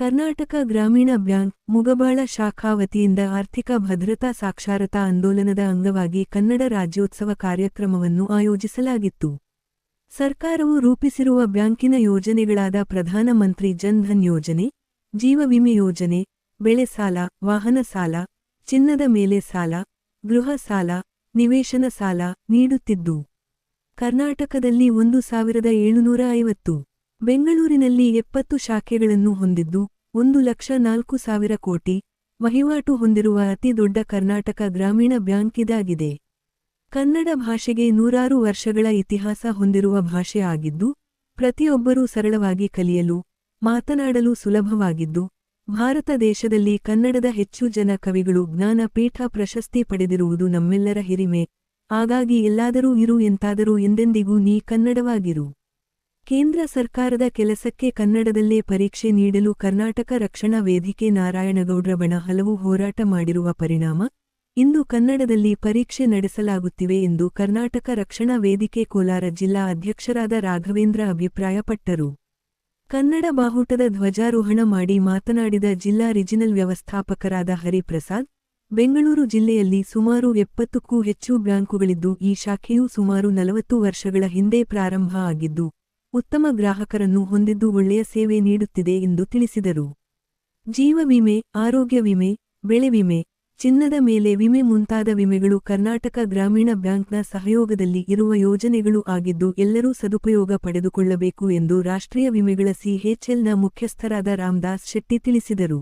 ಕರ್ನಾಟಕ ಗ್ರಾಮೀಣ ಬ್ಯಾಂಕ್, ಮುಗಬಾಳ ಶಾಖಾ ವತಿಯಿಂದ ಆರ್ಥಿಕ ಭದ್ರತಾ ಸಾಕ್ಷರತಾ ಆಂದೋಲನದ ಅಂಗವಾಗಿ ಕನ್ನಡ ರಾಜ್ಯೋತ್ಸವ ಕಾರ್ಯಕ್ರಮವನ್ನು ಆಯೋಜಿಸಲಾಗಿತ್ತು. ಸರ್ಕಾರವು ರೂಪಿಸಿರುವ ಬ್ಯಾಂಕಿನ ಯೋಜನೆಗಳಾದ ಪ್ರಧಾನಮಂತ್ರಿ ಜನ್ಧನ್ ಯೋಜನೆ, ಜೀವ ವಿಮೆ ಯೋಜನೆ, ಬೆಳೆ ಸಾಲ, ವಾಹನ ಸಾಲ, ಚಿನ್ನದ ಮೇಲೆ ಸಾಲ, ಗೃಹ ಸಾಲ, ನಿವೇಶನ ಸಾಲ ನೀಡುತ್ತಿದ್ದು. ಕರ್ನಾಟಕದಲ್ಲಿ ಒಂದು ಸಾವಿರದ ಏಳುನೂರ ಐವತ್ತು. ಬೆಂಗಳೂರಿನಲ್ಲಿ ಎಪ್ಪತ್ತು ಶಾಖೆಗಳನ್ನು ಹೊಂದಿದ್ದು, ಒಂದು ಲಕ್ಷ ನಾಲ್ಕು ಸಾವಿರ ಕೋಟಿ ವಹಿವಾಟು ಹೊಂದಿರುವ ಅತಿ ದೊಡ್ಡ ಕರ್ನಾಟಕ ಗ್ರಾಮೀಣ ಬ್ಯಾಂಕ್ ಇದಾಗಿದೆ. ಕನ್ನಡ ಭಾಷೆಗೆ ನೂರಾರು ವರ್ಷಗಳ ಇತಿಹಾಸ ಹೊಂದಿರುವ ಭಾಷೆ ಆಗಿದ್ದು, ಪ್ರತಿಯೊಬ್ಬರೂ ಸರಳವಾಗಿ ಕಲಿಯಲು, ಮಾತನಾಡಲು ಸುಲಭವಾಗಿದ್ದು, ಭಾರತ ದೇಶದಲ್ಲಿ ಕನ್ನಡದ ಹೆಚ್ಚು ಜನ ಕವಿಗಳು ಜ್ಞಾನಪೀಠ ಪ್ರಶಸ್ತಿ ಪಡೆದಿರುವುದು ನಮ್ಮೆಲ್ಲರ ಹಿರಿಮೆ. ಹಾಗಾಗಿ ಎಲ್ಲಾದರೂ ಇರು ಎಂತಾದರೂ ಎಂದೆಂದಿಗೂ ನೀ ಕನ್ನಡವಾಗಿರು. ಕೇಂದ್ರ ಸರ್ಕಾರದ ಕೆಲಸಕ್ಕೆ ಕನ್ನಡದಲ್ಲೇ ಪರೀಕ್ಷೆ ನೀಡಲು ಕರ್ನಾಟಕ ರಕ್ಷಣಾ ವೇದಿಕೆ ನಾರಾಯಣಗೌಡ್ರ ಬಣ ಹಲವು ಹೋರಾಟ ಮಾಡಿರುವ ಪರಿಣಾಮ, ಇಂದು ಕನ್ನಡದಲ್ಲಿ ಪರೀಕ್ಷೆ ನಡೆಸಲಾಗುತ್ತಿವೆ ಎಂದು ಕರ್ನಾಟಕ ರಕ್ಷಣಾ ವೇದಿಕೆ ಕೋಲಾರ ಜಿಲ್ಲಾ ಅಧ್ಯಕ್ಷರಾದ ರಾಘವೇಂದ್ರ ಅಭಿಪ್ರಾಯಪಟ್ಟರು. ಕನ್ನಡ ಬಾಹುಟದ ಧ್ವಜಾರೋಹಣ ಮಾಡಿ ಮಾತನಾಡಿದ ಜಿಲ್ಲಾ ರಿಜಿನಲ್ ವ್ಯವಸ್ಥಾಪಕರಾದ ಹರಿಪ್ರಸಾದ್, ಬೆಂಗಳೂರು ಜಿಲ್ಲೆಯಲ್ಲಿ ಸುಮಾರು ಎಪ್ಪತ್ತಕ್ಕೂ ಹೆಚ್ಚು ಬ್ಯಾಂಕುಗಳಿದ್ದು ಈ ಶಾಖೆಯು ಸುಮಾರು ನಲವತ್ತು ವರ್ಷಗಳ ಹಿಂದೆ ಪ್ರಾರಂಭ ಆಗಿದ್ದು ಉತ್ತಮ ಗ್ರಾಹಕರನ್ನು ಹೊಂದಿದ್ದು ಒಳ್ಳೆಯ ಸೇವೆ ನೀಡುತ್ತಿದೆ ಎಂದು ತಿಳಿಸಿದರು. ಜೀವ ವಿಮೆ, ಆರೋಗ್ಯ ವಿಮೆ, ಬೆಳೆ ವಿಮೆ, ಚಿನ್ನದ ಮೇಲೆ ವಿಮೆ ಮುಂತಾದ ವಿಮೆಗಳು ಕರ್ನಾಟಕ ಗ್ರಾಮೀಣ ಬ್ಯಾಂಕ್ನ ಸಹಯೋಗದಲ್ಲಿ ಇರುವ ಯೋಜನೆಗಳು ಆಗಿದ್ದು ಎಲ್ಲರೂ ಸದುಪಯೋಗ ಪಡೆದುಕೊಳ್ಳಬೇಕು ಎಂದು ರಾಷ್ಟ್ರೀಯ ವಿಮೆಗಳ ಸಿಎಚ್ಎಲ್ನ ಮುಖ್ಯಸ್ಥರಾದ ರಾಮದಾಸ್ ಶೆಟ್ಟಿ ತಿಳಿಸಿದರು.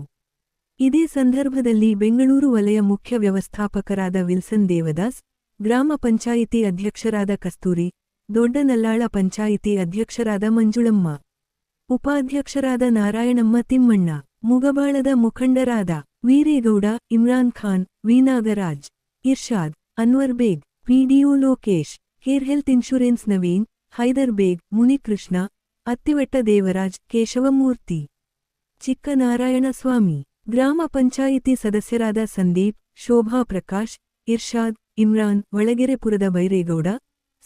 ಇದೇ ಸಂದರ್ಭದಲ್ಲಿ ಬೆಂಗಳೂರು ವಲಯ ಮುಖ್ಯ ವ್ಯವಸ್ಥಾಪಕರಾದ ವಿಲ್ಸನ್ ದೇವದಾಸ್, ಗ್ರಾಮ ಪಂಚಾಯಿತಿ ಅಧ್ಯಕ್ಷರಾದ ಕಸ್ತೂರಿ ದೊಡ್ಡನಲ್ಲಾಳ ಪಂಚಾಯಿತಿ ಅಧ್ಯಕ್ಷರಾದ ಮಂಜುಳಮ್ಮ, ಉಪಾಧ್ಯಕ್ಷರಾದ ನಾರಾಯಣಮ್ಮ ತಿಮ್ಮಣ್ಣ, ಮುಗಬಾಳದ ಮುಖಂಡರಾದ Veeregowda, Imran Khan, Veenagaraj, Irshad, Anwar Baig, PDO Lokesh hair health insurance Naveen, Haider Baig, Munikrishna, Attivetta Devaraj, Keshavamurthy, Chikkanarayanaswamy, ಗ್ರಾಮ ಪಂಚಾಯಿತಿ ಸದಸ್ಯರಾದ ಸಂದೀಪ್, ಶೋಭಾ ಪ್ರಕಾಶ್, ಇರ್ಷಾದ್, ಇಮ್ರಾನ್, ಒಳಗೆರೆಪುರದ ಬೈರೇಗೌಡ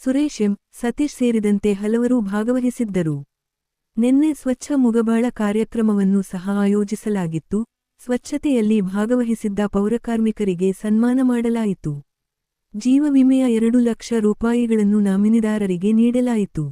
ಸುರೇಶ್ ಎಂ, ಸತೀಶ್ ಸೇರಿದಂತೆ ಹಲವರು ಭಾಗವಹಿಸಿದ್ದರು. ನಿನ್ನೆ ಸ್ವಚ್ಛ ಮುಗಬಾಳ ಕಾರ್ಯಕ್ರಮವನ್ನು ಸಹ ಆಯೋಜಿಸಲಾಗಿತ್ತು. ಸ್ವಚ್ಛತೆಯಲ್ಲಿ ಭಾಗವಹಿಸಿದ್ದ ಪೌರಕಾರ್ಮಿಕರಿಗೆ ಸನ್ಮಾನ ಮಾಡಲಾಯಿತು. ಜೀವ ವಿಮೆಯ ಎರಡು ಲಕ್ಷ ರೂಪಾಯಿಗಳನ್ನು ನಾಮಿನಿದಾರರಿಗೆ ನೀಡಲಾಯಿತು.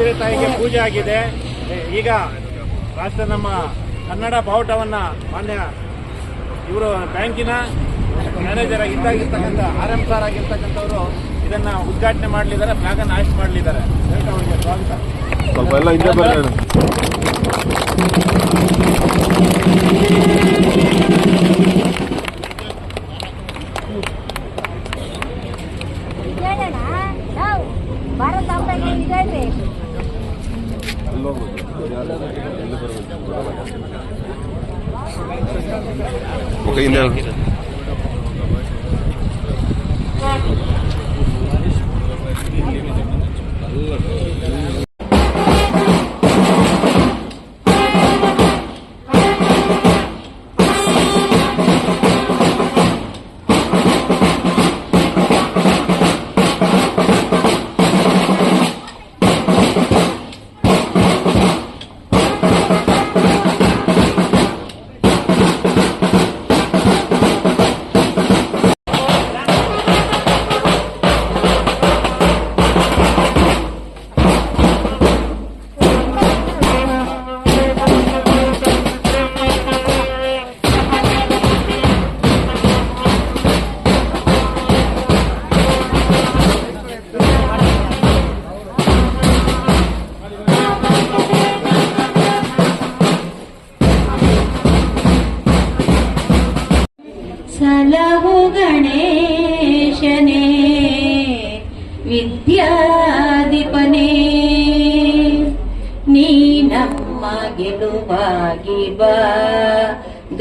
ಭುವನೇಶ್ವರಿ ತಾಯಿಗೆ ಪೂಜೆ ಆಗಿದೆ. ಈಗ ರಾಷ್ಟ್ರ ನಮ್ಮ ಕನ್ನಡ ಬಾವುಟವನ್ನ ಮಾನ್ಯ ಇವರು ಬ್ಯಾಂಕಿನ ಮ್ಯಾನೇಜರ್ ಇದ್ದಾಗಿರ್ತಕ್ಕಂಥ ಆರ್ ಎಂ ಸಾರ್ ಆಗಿರ್ತಕ್ಕಂಥವ್ರು ಇದನ್ನ ಉದ್ಘಾಟನೆ ಮಾಡಲಿದ್ದಾರೆ, ಫ್ಲಾಗ್ ಅನ್ನು ಮಾಡಲಿದ್ದಾರೆ. ಸ್ವಾಗತ. ಸ್ವಲ್ಪ ಎಲ್ಲ ಬರ್ರಿ ಹೇಳೋಣ ನಾವು ಭಾರತ ಅವರಿಗೆ ಹೇಳ್ರಿ ಮುಖ ಹಿಂದೆ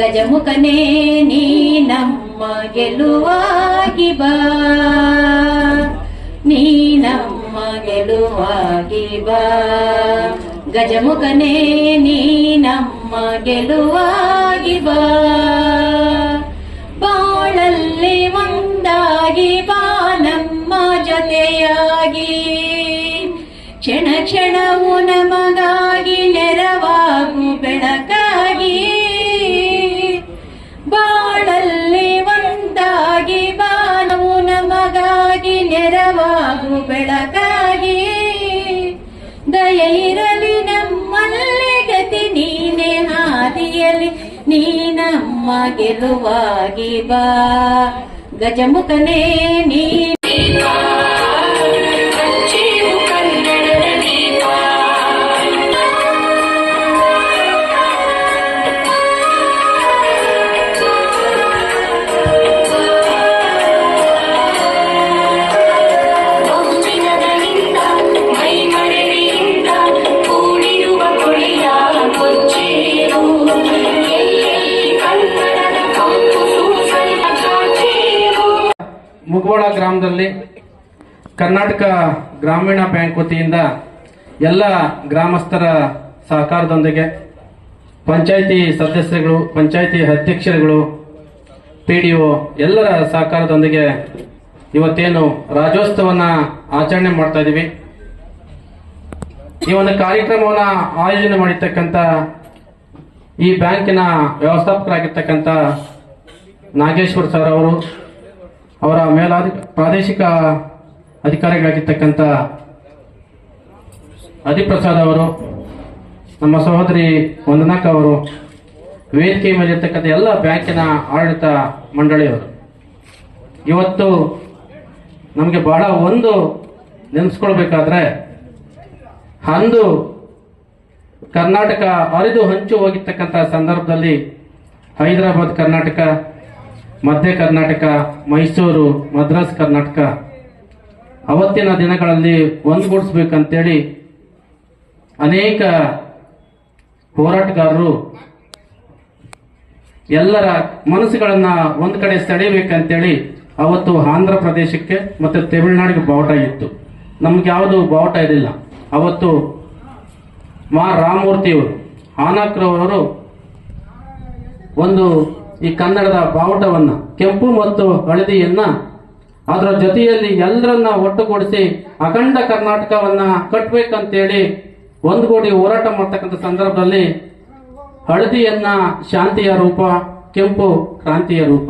ಗಜಮುಖನೇ ನೀ ನಮ್ಮ ಗೆಲುವಾಗಿ ಬಾ. ನೀ ನಮ್ಮ ಗೆಲುವಾಗಿ ಬಾ. ಗಜಮುಖನೇ ನೀ ನಮ್ಮ ಗೆಲುವಾಗಿ ಬಾ. ಬಾಳಲ್ಲಿ ಒಂದಾಗಿ ಬಾ ನಮ್ಮ ಜೊತೆಯಾಗಿ. ಕ್ಷಣ ಕ್ಷಣವು ನೆರವಾಗು ಬೆಳಕಾಗಿ. ದಯ ಇರಲಿ ನಮ್ಮಲ್ಲಿ ಗತಿ ನೀನೆ ಹಾದಿಯಲಿ ನೀ ನಮ್ಮ ಗೆಲುವಾಗಿ ಬಾ. ಗಜಮುಖನೇ ನೀ ಗ್ರಾಮದಲ್ಲಿ ಕರ್ನಾಟಕ ಗ್ರಾಮೀಣ ಬ್ಯಾಂಕ್ ವತಿಯಿಂದ ಎಲ್ಲ ಗ್ರಾಮಸ್ಥರ ಸಹಕಾರದೊಂದಿಗೆ ಪಂಚಾಯಿತಿ ಸದಸ್ಯರುಗಳು, ಪಂಚಾಯಿತಿ ಅಧ್ಯಕ್ಷರುಗಳು ಪಿ ಡಿ ಒ ಎಲ್ಲರ ಸಹಕಾರದೊಂದಿಗೆ ಇವತ್ತೇನು ರಾಜ್ಯೋತ್ಸವನ ಆಚರಣೆ ಮಾಡ್ತಾ ಇದ್ದೀವಿ ಈ ಒಂದು ಕಾರ್ಯಕ್ರಮವನ್ನ ಆಯೋಜನೆ ಮಾಡಿರ್ತಕ್ಕಂಥ ಈ ಬ್ಯಾಂಕಿನ ವ್ಯವಸ್ಥಾಪಕರಾಗಿರ್ತಕ್ಕಂಥ ನಾಗೇಶ್ವರ್ ಸರ್ ಅವರು ಅವರ ಮೇಲಾಧಿ, ಪ್ರಾದೇಶಿಕ ಅಧಿಕಾರಿಗಳಾಗಿರ್ತಕ್ಕಂಥ ಹರಿಪ್ರಸಾದ್ ಅವರು, ನಮ್ಮ ಸಹೋದರಿ ವಂದನಾಕ ಅವರು ವೇದಿಕೆ ಮೇಲಿರ್ತಕ್ಕಂಥ ಎಲ್ಲ ಬ್ಯಾಂಕಿನ ಆಡಳಿತ ಮಂಡಳಿಯವರು ಇವತ್ತು ನಮಗೆ ಬಹಳ ಒಂದು ನೆನೆಸ್ಕೊಳ್ಬೇಕಾದ್ರೆ, ಅಂದು ಕರ್ನಾಟಕ ಅರಿದು ಹಂಚು ಹೋಗಿರ್ತಕ್ಕಂಥ ಸಂದರ್ಭದಲ್ಲಿ ಹೈದರಾಬಾದ್, ಕರ್ನಾಟಕ ಮಧ್ಯ ಕರ್ನಾಟಕ, ಮೈಸೂರು, ಮದ್ರಾಸ್, ಕರ್ನಾಟಕ. ಅವತ್ತಿನ ದಿನಗಳಲ್ಲಿ ಒಂದುಗೂಡಿಸ್ಬೇಕಂತೇಳಿ ಅನೇಕ ಹೋರಾಟಗಾರರು ಎಲ್ಲರ ಮನಸ್ಸುಗಳನ್ನ ಒಂದು ಕಡೆ ಸೆಳೆಯಬೇಕಂತೇಳಿ ಅವತ್ತು ಆಂಧ್ರ ಪ್ರದೇಶಕ್ಕೆ ಮತ್ತೆ ತಮಿಳುನಾಡಿಗೆ ಬಾವುಟ ಇತ್ತು. ನಮ್ಗೆ ಯಾವುದು ಬಾವುಟ ಇರಲಿಲ್ಲ. ಅವತ್ತು ಮಾ ರಾಮಮೂರ್ತಿಯವರು ಆನಕ್ರವರು ಒಂದು ಈ ಕನ್ನಡದ ಬಾವುಟವನ್ನ, ಕೆಂಪು ಮತ್ತು ಹಳದಿಯನ್ನ ಅದರ ಜೊತೆಯಲ್ಲಿ ಎಲ್ಲರನ್ನ ಒಟ್ಟುಗೂಡಿಸಿ ಅಖಂಡ ಕರ್ನಾಟಕವನ್ನ ಒಂದು ಒಂದುಗೂಡಿ ಹೋರಾಟ ಮಾಡ್ತಕ್ಕಂಥ ಸಂದರ್ಭದಲ್ಲಿ ಹಳದಿಯನ್ನ ಶಾಂತಿಯ ರೂಪ, ಕೆಂಪು ಕ್ರಾಂತಿಯ ರೂಪ.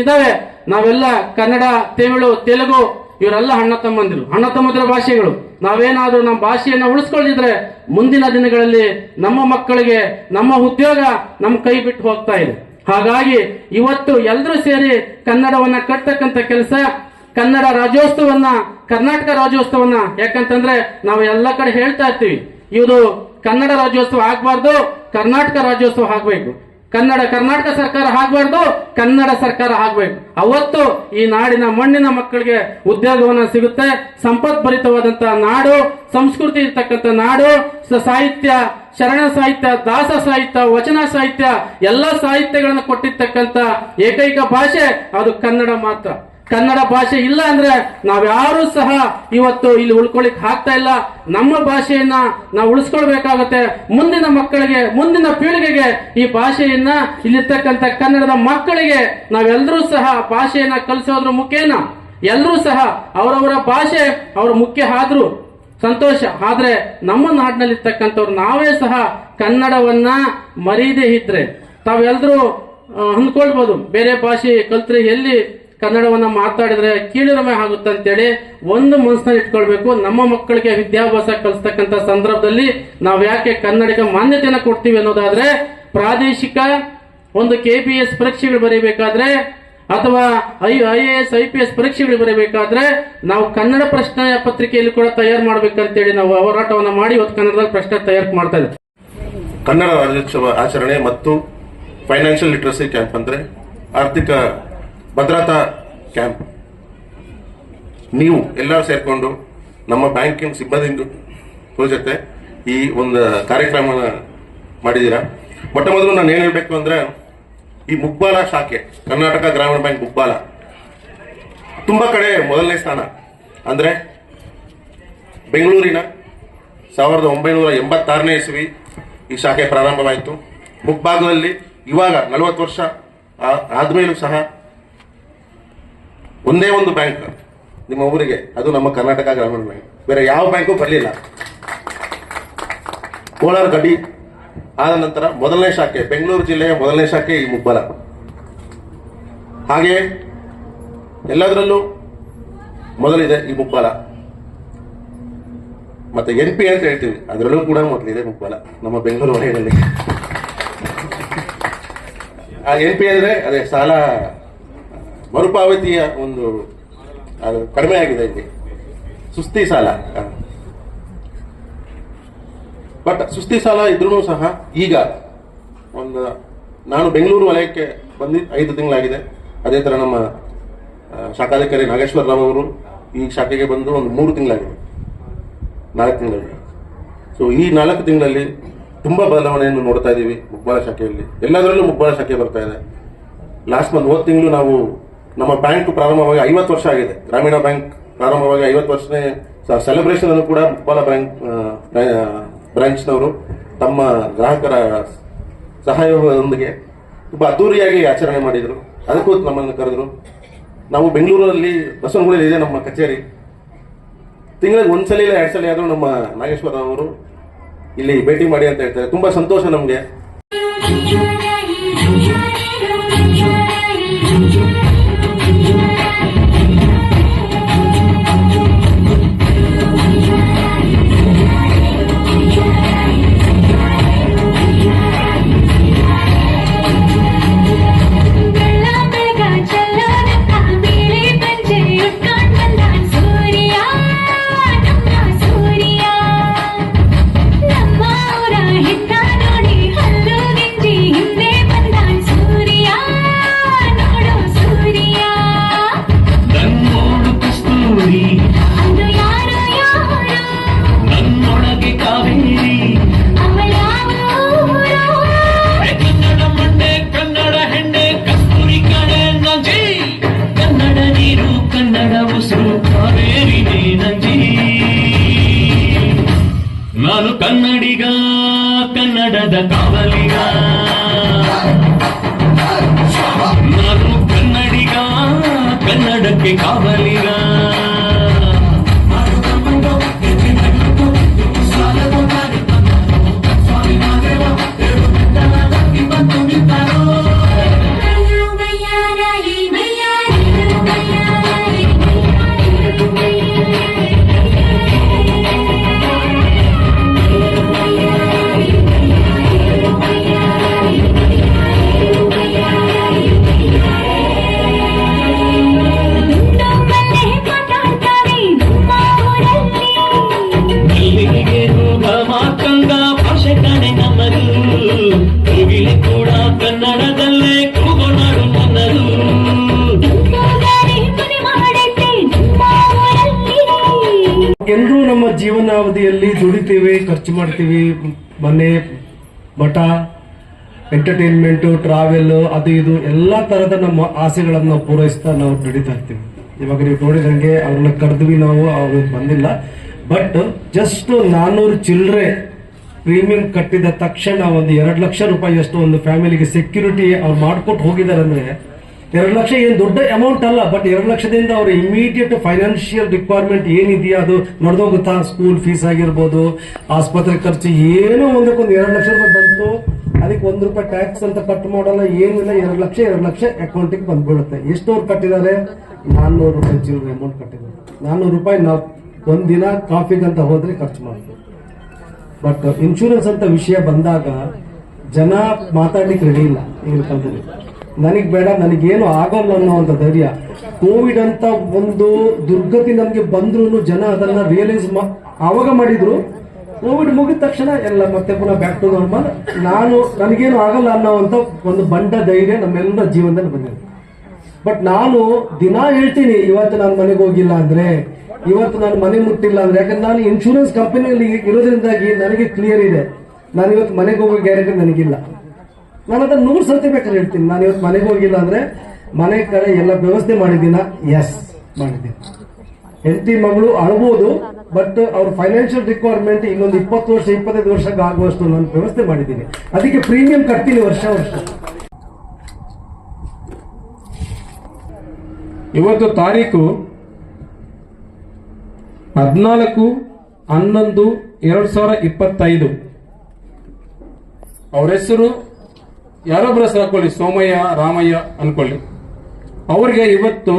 ಇದಾವೆ ನಾವೆಲ್ಲ ಕನ್ನಡ ತಮಿಳು ತೆಲುಗು, ಇವರೆಲ್ಲ ಅಣ್ಣ ತಮ್ಮಂದಿರು, ಅಣ್ಣ ತಮ್ಮಂದಿರ ಭಾಷೆಗಳು. ನಾವೇನಾದ್ರೂ ನಮ್ಮ ಭಾಷೆಯನ್ನ ಉಳಿಸ್ಕೊಳ್ಳಿದ್ರೆ ಮುಂದಿನ ದಿನಗಳಲ್ಲಿ ನಮ್ಮ ಮಕ್ಕಳಿಗೆ, ನಮ್ಮ ಉದ್ಯೋಗ ನಮ್ಮ ಕೈ ಬಿಟ್ಟು ಹೋಗ್ತಾ ಇದೆ. ಹಾಗಾಗಿ ಇವತ್ತು ಎಲ್ಲರೂ ಸೇರಿ ಕನ್ನಡವನ್ನ ಕಟ್ತಕ್ಕಂಥ ಕೆಲಸ, ಕನ್ನಡ ರಾಜ್ಯೋತ್ಸವನ್ನ, ಕರ್ನಾಟಕ ರಾಜ್ಯೋತ್ಸವನ್ನ. ಯಾಕಂತಂದ್ರೆ ನಾವು ಎಲ್ಲ ಕಡೆ ಹೇಳ್ತಾ ಇರ್ತೀವಿ, ಇದು ಕನ್ನಡ ರಾಜ್ಯೋತ್ಸವ ಆಗ್ಬಾರ್ದು, ಕರ್ನಾಟಕ ರಾಜ್ಯೋತ್ಸವ ಆಗ್ಬೇಕು. ಕನ್ನಡ ಕರ್ನಾಟಕ ಸರ್ಕಾರ ಆಗ್ಬಾರ್ದು, ಕನ್ನಡ ಸರ್ಕಾರ ಆಗ್ಬೇಕು. ಅವತ್ತು ಈ ನಾಡಿನ ಮಣ್ಣಿನ ಮಕ್ಕಳಿಗೆ ಉದ್ಯೋಗವನ್ನ ಸಿಗುತ್ತೆ. ಸಂಪತ್ಭರಿತವಾದಂತಹ ನಾಡು, ಸಂಸ್ಕೃತಿ ಇರ್ತಕ್ಕಂಥ ನಾಡು ಸಾಹಿತ್ಯ, ಶರಣ ಸಾಹಿತ್ಯ, ದಾಸ ಸಾಹಿತ್ಯ, ವಚನ ಸಾಹಿತ್ಯ, ಎಲ್ಲ ಸಾಹಿತ್ಯಗಳನ್ನು ಕೊಟ್ಟಿರ್ತಕ್ಕಂಥ ಏಕೈಕ ಭಾಷೆ ಅದು ಕನ್ನಡ ಮಾತ್ರ. ಕನ್ನಡ ಭಾಷೆ ಇಲ್ಲ ಅಂದ್ರೆ ನಾವ್ಯಾರೂ ಸಹ ಇವತ್ತು ಇಲ್ಲಿ ಉಳ್ಕೊಳಿಕ್ ಆಗ್ತಾ ಇಲ್ಲ. ನಮ್ಮ ಭಾಷೆಯನ್ನ ನಾವು ಉಳಿಸ್ಕೊಳ್ಬೇಕಾಗತ್ತೆ. ಮುಂದಿನ ಮಕ್ಕಳಿಗೆ, ಮುಂದಿನ ಪೀಳಿಗೆಗೆ ಈ ಭಾಷೆಯನ್ನ ಇಲ್ಲಿರ್ತಕ್ಕಂಥ ಕನ್ನಡದ ಮಕ್ಕಳಿಗೆ ನಾವೆಲ್ಲರೂ ಸಹ ಭಾಷೆಯನ್ನ ಕಲಿಸೋದ್ರ ಮುಖೇನ ಎಲ್ಲರೂ ಸಹ ಅವರವರ ಭಾಷೆ ಅವ್ರ ಮುಖ್ಯ ಆದ್ರು ಸಂತೋಷ. ಆದ್ರೆ ನಮ್ಮ ನಾಡಿನಲ್ಲಿರ್ತಕ್ಕಂಥವ್ರು ನಾವೇ ಸಹ ಕನ್ನಡವನ್ನ ಮರೀದೇ ಇದ್ರೆ ತಾವೆಲ್ಲರೂ ಅಂದ್ಕೊಳ್ಬೋದು. ಬೇರೆ ಭಾಷೆ ಕಲ್ತ್ರೆ ಎಲ್ಲಿ ಕನ್ನಡವನ್ನ ಮಾತಾಡಿದ್ರೆ ಕೀಳರಮೆ ಆಗುತ್ತೆ ಅಂತೇಳಿ ಒಂದು ಮನಸ್ಸನ್ನ ಇಟ್ಕೊಳ್ಬೇಕು. ನಮ್ಮ ಮಕ್ಕಳಿಗೆ ವಿದ್ಯಾಭ್ಯಾಸ ಕಲಿಸ್ತಕ್ಕಂಥ ಸಂದರ್ಭದಲ್ಲಿ ನಾವು ಯಾಕೆ ಕನ್ನಡಕ್ಕೆ ಮಾನ್ಯತೆಯನ್ನ ಕೊಡ್ತೀವಿ ಅನ್ನೋದಾದ್ರೆ ಪ್ರಾದೇಶಿಕ ಒಂದು ಕೆ ಪಿ ಎಸ್ ಪರೀಕ್ಷೆಗಳು ಬರೀಬೇಕಾದ್ರೆ ಅಥವಾ I I S I P S ಪರೀಕ್ಷೆಗಳು ಬರೀಬೇಕಾದ್ರೆ ನಾವು ಕನ್ನಡ ಪ್ರಶ್ನೆ ಪತ್ರಿಕೆಯಲ್ಲಿ ಕೂಡ ತಯಾರು ಮಾಡ್ಬೇಕಂತೇಳಿ ನಾವು ಹೋರಾಟವನ್ನು ಮಾಡಿ ಇವತ್ತು ಕನ್ನಡದಲ್ಲಿ ಪ್ರಶ್ನೆ ತಯಾರು ಮಾಡ್ತಾ ಇದ್ದೀವಿ. ಕನ್ನಡ ರಾಜ್ಯೋತ್ಸವ ಆಚರಣೆ ಮತ್ತು ಫೈನಾನ್ಷಿಯಲ್ ಲಿಟ್ರಸಿ ಕ್ಯಾಂಪ್ ಅಂದ್ರೆ ಆರ್ಥಿಕ ಭದ್ರತಾ ಕ್ಯಾಂಪ್. ನೀವು ಎಲ್ಲರೂ ಸೇರಿಕೊಂಡು ನಮ್ಮ ಬ್ಯಾಂಕಿನ ಸಿಬ್ಬಂದಿ ಜೊತೆ ಈ ಒಂದು ಕಾರ್ಯಕ್ರಮ ಮಾಡಿದ್ದೀರಾ? ಮೊಟ್ಟ ಮೊದಲು ನಾನು ಏನು ಹೇಳಬೇಕು ಅಂದರೆ, ಈ ಮುಕ್ಬಾಲ ಶಾಖೆ, ಕರ್ನಾಟಕ ಗ್ರಾಮೀಣ ಬ್ಯಾಂಕ್ ಮುಕ್ಬಾಲ, ತುಂಬ ಕಡೆ ಮೊದಲನೇ ಸ್ಥಾನ. ಅಂದರೆ ಬೆಂಗಳೂರಿನ ಸಾವಿರದ ಒಂಬೈನೂರ ಎಂಬತ್ತಾರನೇ ಇಸ್ವಿ ಈ ಶಾಖೆ ಪ್ರಾರಂಭವಾಯಿತು. ಮುಕ್ಭಾಗದಲ್ಲಿ ಇವಾಗ ನಲವತ್ತು ವರ್ಷ ಆದ್ಮೇಲೂ ಸಹ ಒಂದೇ ಒಂದು ಬ್ಯಾಂಕ್ ನಿಮ್ಮ ಊರಿಗೆ, ಅದು ನಮ್ಮ ಕರ್ನಾಟಕ ಗ್ರಾಮೀಣ ಬ್ಯಾಂಕ್. ಬೇರೆ ಯಾವ ಬ್ಯಾಂಕು ಬರಲಿಲ್ಲ. ಕೋಲಾರ ಗಡಿ ಆದ ನಂತರ ಮೊದಲನೇ ಶಾಖೆ, ಬೆಂಗಳೂರು ಜಿಲ್ಲೆಯ ಮೊದಲನೇ ಶಾಖೆ ಈ ಮುಬ್ಬರ. ಹಾಗೆ ಎಲ್ಲದರಲ್ಲೂ ಮೊದಲಿದೆ ಈ ಮುಬ್ಬಲ ಮತ್ತೆ ಎನ್ ಪಿ ಅಂತ ಹೇಳ್ತೀವಿ, ಅದರಲ್ಲೂ ಕೂಡ ಮೊದಲಿದೆ ಮುಬ್ಬಲ ನಮ್ಮ ಬೆಂಗಳೂರು ವಲಯದಲ್ಲಿ. ಆ ಎನ್ ಪಿ ಅಂದ್ರೆ, ಅದೇ ಸಾಲ ಮರುಪಾವತಿಯ ಒಂದು ಕಡಿಮೆ ಆಗಿದೆ ಇಲ್ಲಿ. ಸುಸ್ತಿ ಸಾಲ. ಬಟ್ ಸುಸ್ತಿ ಸಾಲ ಇದ್ರೂ ಸಹ ಈಗ ಒಂದು, ನಾನು ಬೆಂಗಳೂರು ವಲಯಕ್ಕೆ ಬಂದು, ಐದು ತಿಂಗಳಾಗಿದೆ. ಅದೇ ತರ ನಮ್ಮ ಶಾಖಾಧಿಕಾರಿ ನಾಗೇಶ್ವರ ರಾವ್ ಅವರು ಈ ಶಾಖೆಗೆ ಬಂದು ಒಂದು ಮೂರು ತಿಂಗಳಾಗಿದೆ. ನಾಲ್ಕು ತಿಂಗಳಲ್ಲಿ ಸೊ ಈ ನಾಲ್ಕು ತಿಂಗಳಲ್ಲಿ ತುಂಬಾ ಬದಲಾವಣೆಯನ್ನು ನೋಡ್ತಾ ಇದ್ದೀವಿ ಮುಬ್ಬಾಳ ಶಾಖೆಯಲ್ಲಿ. ಎಲ್ಲದರಲ್ಲೂ ಮುಬ್ಬಾಳ ಶಾಖೆ ಬರ್ತಾ ಇದೆ. ಲಾಸ್ಟ್ ಮಂತ್ ಹೋದ ತಿಂಗಳು ನಾವು ನಮ್ಮ ಬ್ಯಾಂಕ್ ಪ್ರಾರಂಭವಾಗಿ ಐವತ್ತು ವರ್ಷ ಆಗಿದೆ. ಗ್ರಾಮೀಣ ಬ್ಯಾಂಕ್ ಪ್ರಾರಂಭವಾಗಿ ಐವತ್ತು ವರ್ಷನೇ ಸೆಲೆಬ್ರೇಷನ್ ಅನ್ನು ಕೂಡ ಮುಕ್ಬಾಲ ಬ್ಯಾಂಕ್ ಬ್ರಾಂಚ್ನವರು ತಮ್ಮ ಗ್ರಾಹಕರ ಸಹಾಯದೊಂದಿಗೆ ತುಂಬ ಅದ್ದೂರಿಯಾಗಿ ಆಚರಣೆ ಮಾಡಿದರು. ಅದಕ್ಕೂ ನಮ್ಮನ್ನು ಕರೆದ್ರು. ನಾವು ಬೆಂಗಳೂರಲ್ಲಿ ಬಸವನಗುಡಿಯಲ್ಲಿ ಇದೆ ನಮ್ಮ ಕಚೇರಿ. ತಿಂಗಳಿಗೆ ಒಂದ್ಸಲ ಇಲ್ಲ ಎರಡು ಸಲ ಆದರೂ ನಮ್ಮ ನಾಗೇಶ್ವರ ಅವರು ಇಲ್ಲಿ ಭೇಟಿ ಮಾಡಿ ಅಂತ ಹೇಳ್ತಾರೆ. ತುಂಬಾ ಸಂತೋಷ ನಮ್ಗೆ. ಕನ್ನಡಕ್ಕೆ ಮಾಡ್ತೀವಿ ಮನೆ, ಮಠ ಎಂಟರ್ಟೈನ್ಮೆಂಟು ಟ್ರಾವೆಲ್ ಅದು ಇದು ಎಲ್ಲಾ ಥರದ ನಮ್ಮ ಆಸೆಗಳನ್ನು ಪೂರೈಸ್ತಾ ನಾವು ನಡೀತಾ ಇರ್ತೀವಿ. ಇವಾಗ ನೀವು ನೋಡಿದಂಗೆ ಅವ್ರನ್ನ ಕರೆದ್ವಿ ನಾವು ಅವ್ರಿಗೆ ಬಂದಿಲ್ಲ. ಬಟ್ ಜಸ್ಟ್ ನಾನ್ನೂರು ಚಿಲ್ಲರೆ ಪ್ರೀಮಿಯಂ ಕಟ್ಟಿದ ತಕ್ಷಣ ಒಂದು ಎರಡು ಲಕ್ಷ ರೂಪಾಯಿ ಅಷ್ಟು ಒಂದು ಫ್ಯಾಮಿಲಿಗೆ ಸೆಕ್ಯೂರಿಟಿ ಅವ್ರು ಮಾಡ್ಕೊಟ್ಟು ಹೋಗಿದ್ದಾರೆ ಅಂದ್ರೆ ಎರಡು ಲಕ್ಷ ಏನು ದೊಡ್ಡ ಅಮೌಂಟ್ ಅಲ್ಲ ಬಟ್ ಎರಡು ಲಕ್ಷದಿಂದ ಅವ್ರ ಇಮಿಡಿಯೇಟ್ ಫೈನಾನ್ಷಿಯಲ್ ರಿಕ್ವೈರ್ಮೆಂಟ್ ಏನಿದೆಯಾ ಅದು ನಡೆದೋಗುತ್ತಾ ಸ್ಕೂಲ್ ಫೀಸ್ ಆಗಿರ್ಬೋದು, ಆಸ್ಪತ್ರೆ ಖರ್ಚು, ಏನೋ ಒಂದಕ್ಕೊಂದು ಎರಡು ಲಕ್ಷ ರೂಪಾಯಿ ಬಂತು, ಅದಕ್ಕೆ ಒಂದು ರೂಪಾಯಿ ಟ್ಯಾಕ್ಸ್ ಅಂತ ಕಟ್ ಮಾಡಲ್ಲ, ಏನಿಲ್ಲ, ಎರಡು ಲಕ್ಷ ಎರಡು ಲಕ್ಷ ಅಕೌಂಟಿಗೆ ಬಂದ್ಬಿಡುತ್ತೆ. ಎಷ್ಟು ಅವ್ರು ಕಟ್ಟಿದ್ದಾರೆ? ನಾನ್ನೂರು ರೂಪಾಯಿ ಚಿಲ್ಲರೆ ಅಮೌಂಟ್ ಕಟ್ಟಿದ್ದಾರೆ. ನಾನ್ನೂರು ರೂಪಾಯಿ ನಾವು ಒಂದಿನ ಕಾಫಿಗಂತ ಹೋದ್ರೆ ಖರ್ಚು ಮಾಡ್ತೀವಿ. ಬಟ್ ಇನ್ಶೂರೆನ್ಸ್ ಅಂತ ವಿಷಯ ಬಂದಾಗ ಜನ ಮಾತಾಡ್ಲಿಕ್ಕೆ ರೆಡಿ ಇಲ್ಲ, ಈಗ ಕಾಲದಲ್ಲಿ ನನಗ್ ಬೇಡ, ನನಗೇನು ಆಗಲ್ಲ ಅನ್ನೋ ಅಂತ ಧೈರ್ಯ. ಕೋವಿಡ್ ಅಂತ ಒಂದು ದುರ್ಗತಿ ನಮಗೆ ಬಂದ್ರು ಜನ ಅದನ್ನ ರಿಯಲೈಸ್ ಅವಾಗ ಮಾಡಿದ್ರು. ಕೋವಿಡ್ ಮುಗಿದ ತಕ್ಷಣ ಎಲ್ಲ ಮತ್ತೆ ಪುನಃ ಬ್ಯಾಕ್ ಟು ನಾರ್ಮಲ್ ನಾನು ನನಗೇನು ಆಗಲ್ಲ ಅನ್ನೋ ಅಂತ ಒಂದು ಬಂಡ ಧೈರ್ಯ ನಮ್ಮೆಲ್ಲರ ಜೀವನದಲ್ಲಿ ಬಂದಿದೆ. ಬಟ್ ನಾನು ದಿನ ಹೇಳ್ತೀನಿ, ಇವತ್ತು ನಾನು ಮನೆಗೆ ಹೋಗಿಲ್ಲ ಅಂದ್ರೆ, ಇವತ್ತು ನಾನು ಮನೆ ಮುಟ್ಟಿಲ್ಲ ಅಂದ್ರೆ. ಯಾಕಂದ್ರೆ ನಾನು ಇನ್ಶೂರೆನ್ಸ್ ಕಂಪನಿಯಲ್ಲಿ ಇರೋದ್ರಿಂದಾಗಿ ನನಗೆ ಕ್ಲಿಯರ್ ಇದೆ. ನಾನು ಇವತ್ತು ಮನೆಗೆ ಹೋಗೋ ಗ್ಯಾರಂಟಿ ನನಗಿಲ್ಲ. ನಾನು ಅದನ್ನ ನೂರು ಸರ್ತಿ ಬೇಕಾದ್ರೆ ಹೇಳ್ತೀನಿ. ನಾನು ಇವತ್ತು ಮನೆಗೆ ಹೋಗಿಲ್ಲ ಅಂದ್ರೆ ಮನೆ ಕಡೆ ಎಲ್ಲ ವ್ಯವಸ್ಥೆ ಮಾಡಿದ್ದೀನ? ಎಸ್ ಮಾಡಿದ್ದೀನಿ. ಹೆಂಡತಿ ಮಗಳು ಅಳ್ಬೋದು ಬಟ್ ಅವ್ರ ಫೈನಾನ್ಷಿಯಲ್ ರಿಕ್ವೈರ್ಮೆಂಟ್ ಇನ್ನೊಂದು ಇಪ್ಪತ್ತು ವರ್ಷ, ಇಪ್ಪತ್ತೈದು ವರ್ಷಕ್ಕೆ ಆಗುವಷ್ಟು ನಾನು ವ್ಯವಸ್ಥೆ ಮಾಡಿದ್ದೀನಿ. ಅದಕ್ಕೆ ಪ್ರೀಮಿಯಂ ಕಟ್ತೀನಿ ವರ್ಷ ವರ್ಷ. ಇವತ್ತು ತಾರೀಕು ಹದಿನಾಲ್ಕು, ಹನ್ನೊಂದು, ಎರಡು ಸಾವಿರ ಇಪ್ಪತ್ತೈದು. ಅವ್ರ ಹೆಸರು ಯಾರೊಬ್ಬರ ಹೆಸರು ಹಾಕೊಳ್ಳಿ ಸೋಮಯ್ಯ, ರಾಮಯ್ಯ ಅನ್ಕೊಳ್ಳಿ. ಅವ್ರಿಗೆ ಇವತ್ತು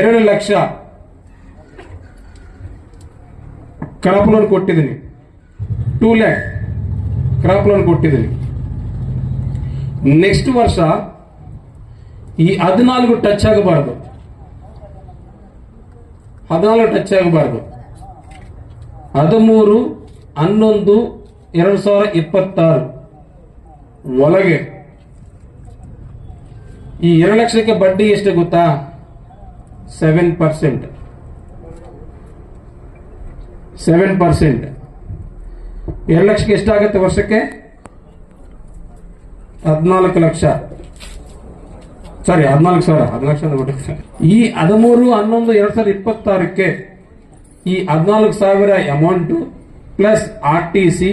ಎರಡು ಲಕ್ಷ ಕ್ರಾಪ್ ಲೋನ್ ಕೊಟ್ಟಿದ್ದೀನಿ. ಟೂ ಲ್ಯಾಕ್ ಕ್ರಾಪ್ ಲೋನ್ ಕೊಟ್ಟಿದ್ದೀನಿ. ನೆಕ್ಸ್ಟ್ ವರ್ಷ ಈ ಹದಿನಾಲ್ಕು ಟಚ್ ಆಗಬಾರ್ದು. ಹದಿನಾಲ್ಕು ಟಚ್ ಆಗಬಾರ್ದು. ಹದಿಮೂರು, ಹನ್ನೊಂದು, ಎರಡು ಸಾವಿರ ಇಪ್ಪತ್ತಾರು. ಒಳಗೆ. ಈ ಎರಡು ಲಕ್ಷಕ್ಕೆ ಬಡ್ಡಿ ಎಷ್ಟು ಗೊತ್ತಾ? ಸೆವೆನ್ ಪರ್ಸೆಂಟ್ ಸೆವೆನ್ ಪರ್ಸೆಂಟ್ ಎರಡು ಲಕ್ಷಕ್ಕೆ ಎಷ್ಟಾಗುತ್ತೆ ವರ್ಷಕ್ಕೆ? ಹದಿನಾಲ್ಕು ಲಕ್ಷ. ಸಾರಿ, ಹದಿನಾಲ್ಕು ಸಾವಿರ, ಹದಿನಾಲ್ಕು ಲಕ್ಷ. ಈ ಹದಿಮೂರು, ಹನ್ನೊಂದು, ಎರಡು ಸಾವಿರದ ಇಪ್ಪತ್ತಾರಕ್ಕೆ ಈ ಹದಿನಾಲ್ಕು ಸಾವಿರ amount plus R T C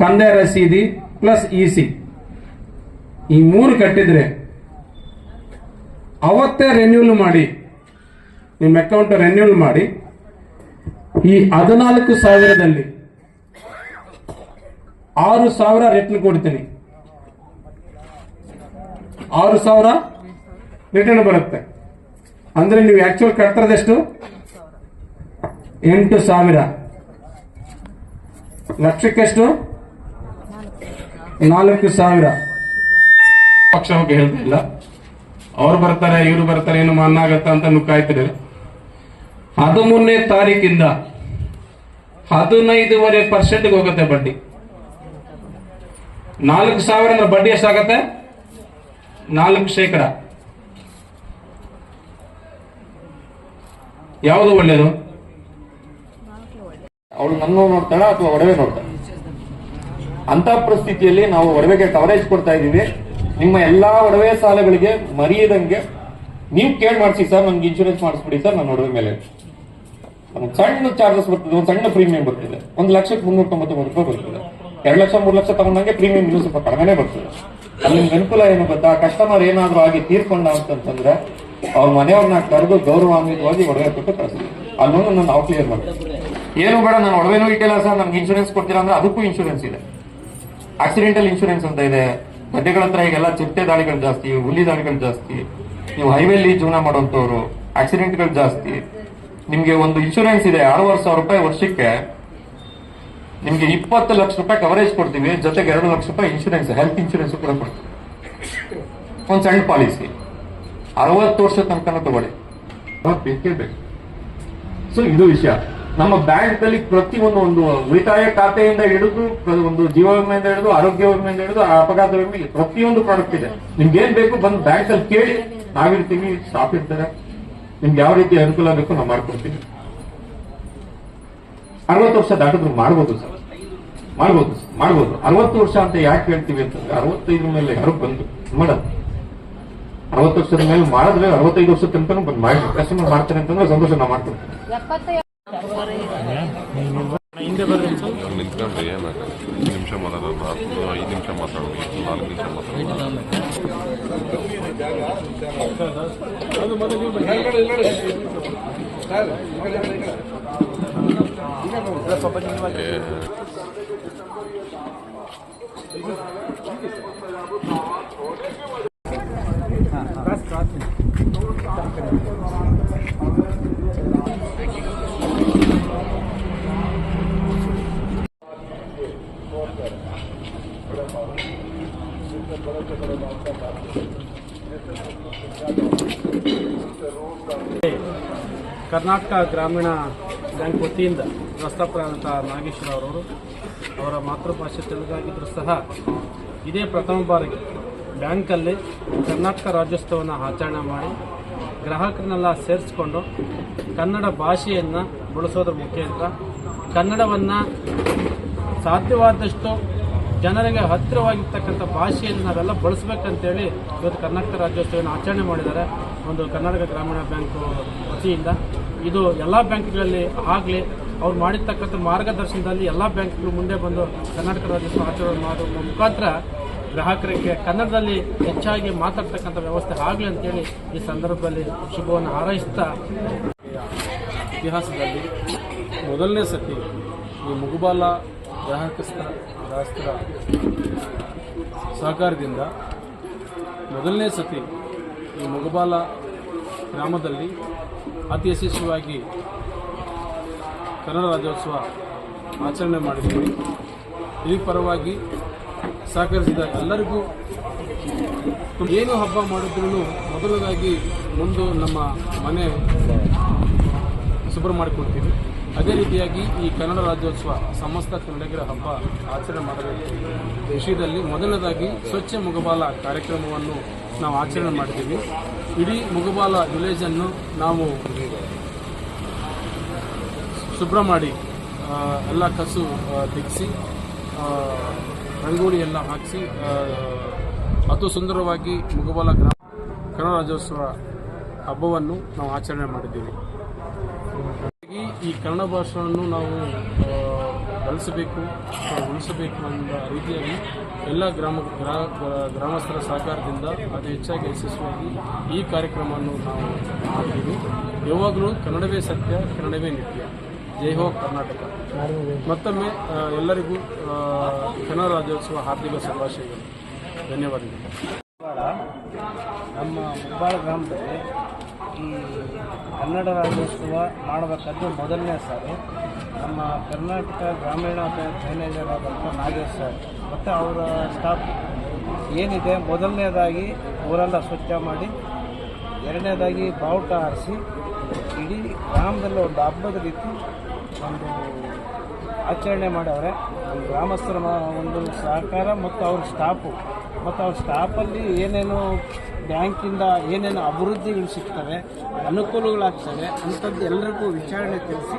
ಕಂದಾಯ ರಸೀದಿ ಪ್ಲಸ್ ಇ ಸಿ ಈ ಮೂರು ಕಟ್ಟಿದ್ರೆ ಅವತ್ತೇ ರೆನ್ಯೂಲ್ ಮಾಡಿ, ನಿಮ್ಮ ಅಕೌಂಟ್ ರೆನ್ಯೂಲ್ ಮಾಡಿ, ಈ ಹದಿನಾಲ್ಕು ಸಾವಿರದಲ್ಲಿ ಆರು ಸಾವಿರ ರಿಟರ್ನ್ ಕೊಡ್ತೀನಿ. ಆರು ಸಾವಿರ ರಿಟರ್ನ್ ಬರುತ್ತೆ. ಅಂದ್ರೆ ನೀವು ಆಕ್ಚುಲ್ ಕಟ್ತಿರೋದೆಷ್ಟು ಎಂಟು ಸಾವಿರ. ಲಕ್ಷಕ್ಕೆಷ್ಟು? ನಾಲ್ಕು ಸಾವಿರ. ಪಕ್ಷ ಹೋಗಿ ಹೇಳ್ತಾ ಇಲ್ಲ. ಅವ್ರು ಬರ್ತಾರೆ ಇವ್ರು ಬರ್ತಾರೆ ಏನು ಮನ್ನಾಗತ್ತ ಅಂತ ಕಾಯ್ತಿರಲಿಲ್ಲ ಹದಿಮೂರನೇ ತಾರೀಕಿಂದ ಹದಿನೈದೂವರೆ ಪರ್ಸೆಂಟ್ಗೆ ಹೋಗುತ್ತೆ ಬಡ್ಡಿ. ನಾಲ್ಕು ಸಾವಿರ ಅಂದ್ರೆ ಬಡ್ಡಿ ಎಷ್ಟಾಗತ್ತೆ? ನಾಲ್ಕು ಶೇಕಡ. ಯಾವುದು ಒಳ್ಳೇದು? ಅವಳು ನನ್ನ ನೋಡ್ತಾಳ ಅಥವಾ ಒಡವೆ ನೋಡ್ತಾಳ? ಅಂತ ಪರಿಸ್ಥಿತಿಯಲ್ಲಿ ನಾವು ಒಡವೆಗೆ ಕವರೇಜ್ ಕೊಡ್ತಾ ಇದೀವಿ ನಿಮ್ಮ ಎಲ್ಲಾ ಒಡವೆ ಸಾಲಗಳಿಗೆ ಮರೆಯದಂಗೆ ನೀವು ಕೇಳ್ ಮಾಡಿಸಿ ಸರ್ ನನ್ಗೆ ಇನ್ಶೂರೆನ್ಸ್ ಮಾಡಿಸ್ಬಿಡಿ ಸರ್, ನನ್ನ ಒಡವೆ ಮೇಲೆ. ಒಂದು ಸಣ್ಣ ಚಾರ್ಜಸ್ ಬರ್ತದೆ, ಒಂದು ಸಣ್ಣ ಪ್ರೀಮಿಯಂ ಬರ್ತದೆ. ಒಂದು ಲಕ್ಷಕ್ಕೆ ಮುನ್ನೂರ ತೊಂಬತ್ತೊಂಬತ್ತು ರೂಪಾಯಿ ಬರ್ತದೆ. ಎರಡು ಲಕ್ಷ, ಮೂರು ಲಕ್ಷ ತಗೊಂಡಂಗೆ ಪ್ರೀಮಿಯಂ ಇನ್ನೂ ಸ್ವಲ್ಪ ಕಡಿಮೆನೇ ಬರ್ತದೆ. ಅಲ್ಲಿ ನಿಮ್ಗೆ ಅನುಕೂಲ ಏನು ಗೊತ್ತಾ? ಕಸ್ಟಮರ್ ಏನಾದ್ರೂ ಆಗಿ ತೀರ್ಕೊಂಡ ಅಂತಂದ್ರೆ ಅವ್ರ ಮನೆಯವ್ರನ್ನ ಕರೆದು ಗೌರವಾನ್ವಿತವಾಗಿ ಒಡವೆ ಕೊಟ್ಟು ಕಳಿಸ್ತೀವಿ. ಅಲ್ಲೊಂದು ನಾವು ಕ್ಲಿಯರ್ ಮಾಡ್ತೀವಿ. ಏನು ಬೇಡ ನಾನು ಒಡವೆನೂ ಇಟ್ಟಿಲ್ಲ ಸರ್, ನಮ್ಗೆ ಇನ್ಶೂರೆನ್ಸ್ ಕೊಡ್ತೀರಾ ಅಂದ್ರೆ ಅದಕ್ಕೂ ಇನ್ಶೂರೆನ್ಸ್ ಇದೆ. ಆಕ್ಸಿಡೆಂಟಲ್ ಇನ್ಶೂರೆನ್ಸ್ ಅಂತ ಇದೆ. ಗದ್ದೆಗಳ ಹತ್ರ ಈಗೆಲ್ಲ ಚಿಟ್ಟೆ ದಾಳಿಗಳು ಜಾಸ್ತಿ, ಹುಲಿ ದಾಳಿಗಳು ಜಾಸ್ತಿ. ನೀವು ಹೈವೇಲಿ ಜೀವನ ಮಾಡುವಂತವ್ರು ಆಕ್ಸಿಡೆಂಟ್ಗಳು ಜಾಸ್ತಿ. ನಿಮ್ಗೆ ಒಂದು ಇನ್ಶೂರೆನ್ಸ್ ಇದೆ, ಆರೂವರೆ ಸಾವಿರ ರೂಪಾಯಿ ವರ್ಷಕ್ಕೆ. ನಿಮ್ಗೆ ಇಪ್ಪತ್ತು ಲಕ್ಷ ರೂಪಾಯಿ ಕವರೇಜ್ ಕೊಡ್ತೀವಿ, ಜೊತೆಗೆ ಎರಡು ಲಕ್ಷ ರೂಪಾಯಿ ಇನ್ಶೂರೆನ್ಸ್ ಹೆಲ್ತ್ ಇನ್ಶೂರೆನ್ಸ್ ಕೂಡ ಕೊಡ್ತೀವಿ. ಒಂದು ಸಣ್ಣ ಪಾಲಿಸಿ ಅರವತ್ತು ವರ್ಷ ತನಕ ತಗೊಳ್ಳಿ. ಬೇಕೇ ಬೇಕು? ಸೊ ಇದು ವಿಷಯ. ನಮ್ಮ ಬ್ಯಾಂಕ್ ಅಲ್ಲಿ ಪ್ರತಿ ಒಂದು ಉಳಿತಾಯ ಖಾತೆಯಿಂದ ಹಿಡಿದು, ಒಂದು ಜೀವ ವಿಮೆಯಿಂದ ಹಿಡಿದು ಆರೋಗ್ಯ ವಿಮೆಯಿಂದ ಹಿಡಿದು ಅಪಘಾತ ವಿಮೆ ಪ್ರತಿಯೊಂದು ಪ್ರಾಡಕ್ಟ್ ಇದೆ. ನಿಮ್ಗೆ ಏನ್ ಬೇಕು ಬಂದು ಬ್ಯಾಂಕ್ ಅಲ್ಲಿ ಕೇಳಿ, ನಾವಿರ್ತೀವಿ ಸ್ಟಾಫ್ ಇರ್ತಾರೆ. ನಿಮ್ಗೆ ಯಾವ ರೀತಿ ಅನುಕೂಲ ಬೇಕು ನಾವು ಮಾಡ್ಕೊಡ್ತೀವಿ. ಅರವತ್ತು ವರ್ಷ ದಾಟಿದ್ರು ಮಾಡ್ಬೋದು ಸರ್. ಮಾಡ್ಬೋದು ಮಾಡ್ಬೋದು. ಅರವತ್ತು ವರ್ಷ ಅಂತ ಯಾಕೆ ಹೇಳ್ತೀವಿ ಅಂತಂದ್ರೆ, ಅರವತ್ತೈದು ಮೇಲೆ ಯಾರು ಬಂದು ಮಾಡೋದು ಅರವತ್ತು ವರ್ಷದ ಮೇಲೆ ಮಾಡಿದ್ರೆ ಅರವತ್ತೈದು ವರ್ಷದ ತನಕ ಬಂದು ಮಾಡಿ. ಕಸ್ಟಮರ್ ಮಾಡ್ತಾರೆ ಅಂತಂದ್ರೆ ಸಂತೋಷ ನಾವು ಮಾಡ್ಕೊಡ್ತೀವಿ ನಿಂತ್ಕೊಂಡ್ರೆ ಐದು ನಿಮಿಷ ಮಾತಾಡೋದು ಹತ್ತು ಐದು ನಿಮಿಷ ಮಾತಾಡೋಣ ನಾಲ್ಕು ನಿಮಿಷ ಮಾತಾಡೋಣ ಕರ್ನಾಟಕ ಗ್ರಾಮೀಣ ಬ್ಯಾಂಕ್ ವತಿಯಿಂದ ವ್ಯವಸ್ಥಾಪಕರಾದಂಥ ನಾಗೇಶ್ವರ ಅವರವರು ಅವರ ಮಾತೃಭಾಷೆ ತೆಲುಗಾಗಿದ್ದರೂ ಸಹ ಇದೇ ಪ್ರಥಮ ಬಾರಿಗೆ ಬ್ಯಾಂಕಲ್ಲಿ ಕರ್ನಾಟಕ ರಾಜ್ಯೋತ್ಸವವನ್ನು ಆಚರಣೆ ಮಾಡಿ ಗ್ರಾಹಕರನ್ನೆಲ್ಲ ಸೇರಿಸ್ಕೊಂಡು ಕನ್ನಡ ಭಾಷೆಯನ್ನು ಬಳಸೋದ್ರ ಅಂತ ಕನ್ನಡವನ್ನು ಸಾಧ್ಯವಾದಷ್ಟು ಜನರಿಗೆ ಹತ್ತಿರವಾಗಿರ್ತಕ್ಕಂಥ ಭಾಷೆಯನ್ನು ನಾವೆಲ್ಲ ಬಳಸಬೇಕಂತೇಳಿ ಇವತ್ತು ಕರ್ನಾಟಕ ರಾಜ್ಯೋತ್ಸವವನ್ನು ಆಚರಣೆ ಮಾಡಿದ್ದಾರೆ. ಒಂದು ಕರ್ನಾಟಕ ಗ್ರಾಮೀಣ ಬ್ಯಾಂಕು ವತಿಯಿಂದ ಇದು ಎಲ್ಲ ಬ್ಯಾಂಕ್ಗಳಲ್ಲಿ ಆಗಲಿ ಅವ್ರು ಮಾಡಿರ್ತಕ್ಕಂಥ ಮಾರ್ಗದರ್ಶನದಲ್ಲಿ ಎಲ್ಲ ಬ್ಯಾಂಕ್ಗಳು ಮುಂದೆ ಬಂದು ಕರ್ನಾಟಕ ರಾಜ್ಯ ಆಚರಣೆ ಮಾಡುವ ಮುಖಾಂತರ ಗ್ರಾಹಕರಿಗೆ ಕನ್ನಡದಲ್ಲಿ ಹೆಚ್ಚಾಗಿ ಮಾತಾಡ್ತಕ್ಕಂಥ ವ್ಯವಸ್ಥೆ ಆಗಲಿ ಅಂತೇಳಿ ಈ ಸಂದರ್ಭದಲ್ಲಿ ಶುಭವನ್ನು ಹಾರೈಸ್ತಾ ಇತಿಹಾಸದಲ್ಲಿ ಮೊದಲನೇ ಸತಿ ಈ ಮುಗುಬಾಲ ಗ್ರಾಹಕ ಗ್ರಾಹಸ್ಥರ ಸಹಕಾರದಿಂದ ಮೊದಲನೇ ಸತಿ ಈ ಮುಗುಬಾಲ ಗ್ರಾಮದಲ್ಲಿ ಅತಿ ಯಶಸ್ವಿಯಾಗಿ ಕನ್ನಡ ರಾಜ್ಯೋತ್ಸವ ಆಚರಣೆ ಮಾಡಿದ್ದೀವಿ. ಈ ಪರವಾಗಿ ಸಹಕರಿಸಿದ ಎಲ್ಲರಿಗೂ ಏನು ಹಬ್ಬ ಮಾಡಿದ್ರೂ ಮೊದಲದಾಗಿ ಮುಂದೆ ನಮ್ಮ ಮನೆ ಶುಭ್ರ ಮಾಡಿಕೊಡ್ತೀವಿ. ಅದೇ ರೀತಿಯಾಗಿ ಈ ಕನ್ನಡ ರಾಜ್ಯೋತ್ಸವ ಸಮಸ್ತ ಕನ್ನಡಿಗರ ಹಬ್ಬ ಆಚರಣೆ ಮಾಡಬೇಕು. ವಿಷಯದಲ್ಲಿ ಮೊದಲನೇದಾಗಿ ಸ್ವಚ್ಛ ಮುಗಬಾಲ ಕಾರ್ಯಕ್ರಮವನ್ನು ನಾವು ಆಚರಣೆ ಮಾಡಿದ್ದೀವಿ. ಇಡೀ ಮುಗಬಾಲ ವಿಲೇಜನ್ನು ನಾವು ಶುಭ್ರ ಮಾಡಿ ಎಲ್ಲ ಕಸು ತೆಗೆಸಿ ಆ, ರಂಗೋಲಿ ಎಲ್ಲ ಹಾಕಿಸಿ ಅತು ಸುಂದರವಾಗಿ ಮುಗಬಾಲ ಗ್ರಾಮ ಕನ್ನಡ ಹಬ್ಬವನ್ನು ನಾವು ಆಚರಣೆ ಮಾಡಿದ್ದೀವಿ. ಈ ಕನ್ನಡ ಭಾಷೆಯನ್ನು ನಾವು ಬೆಳೆಸಬೇಕು ಉಳಿಸಬೇಕು ಅನ್ನೋ ರೀತಿಯಲ್ಲಿ ಎಲ್ಲ ಗ್ರಾಮ ಗ್ರಾ- ಗ್ರಾ- ಗ್ರಾಮಸ್ಥರ ಸಹಕಾರದಿಂದ ಅತಿ ಹೆಚ್ಚಾಗಿ ಯಶಸ್ವಿಯಾಗಿ ಈ ಕಾರ್ಯಕ್ರಮವನ್ನು ನಾವು ಮಾಡ್ತೀವಿ. ಯಾವಾಗಲೂ ಕನ್ನಡವೇ ಸತ್ಯ, ಕನ್ನಡವೇ ನಿತ್ಯ. ಜೈ ಹೋ ಕರ್ನಾಟಕ. ಮತ್ತೊಮ್ಮೆ ಎಲ್ಲರಿಗೂ ಕನ್ನಡ ರಾಜ್ಯೋತ್ಸವ ಹಾರ್ದಿಕ ಶುಭಾಶಯಗಳು. ಧನ್ಯವಾದಗಳು. ನಮ್ಮ ಮುಬ್ಬಾಳ ಗ್ರಾಮದಲ್ಲಿ ಈ ಕನ್ನಡ ರಾಜ್ಯೋತ್ಸವ ಮಾಡಬೇಕಾದ್ರೆ ಮೊದಲನೇ ಸಾರಿ. ನಮ್ಮ ಕರ್ನಾಟಕ ಗ್ರಾಮೀಣ ಬ್ಯಾಂಕ್ ಮ್ಯಾನೇಜರ್ ಆದಂಥ ನಾಗೇಶ್ ಸರ್, ಮತ್ತು ಅವರ ಸ್ಟಾಫ್ ಏನಿದೆ, ಮೊದಲನೇದಾಗಿ ಊರೆಲ್ಲ ಸ್ವಚ್ಛ ಮಾಡಿ, ಎರಡನೇದಾಗಿ ಬಾವುಟ ಆರಿಸಿ, ಇಡೀ ಗ್ರಾಮದಲ್ಲಿ ಒಂದು ಹಬ್ಬದ ರೀತಿ ಒಂದು ಆಚರಣೆ ಮಾಡವ್ರೆ. ನಮ್ಮ ಗ್ರಾಮಸ್ಥರ ಒಂದು ಸಹಕಾರ ಮತ್ತು ಅವ್ರ ಸ್ಟಾಫು. ಮತ್ತು ಅವ್ರ ಸ್ಟಾಫಲ್ಲಿ ಏನೇನು ಬ್ಯಾಂಕಿಂದ ಏನೇನು ಅಭಿವೃದ್ಧಿಗಳು ಸಿಗ್ತವೆ ಅನುಕೂಲಗಳಾಗ್ತವೆ ಅಂಥದ್ದು ಎಲ್ಲರಿಗೂ ವಿಚಾರಣೆ ತಿಳಿಸಿ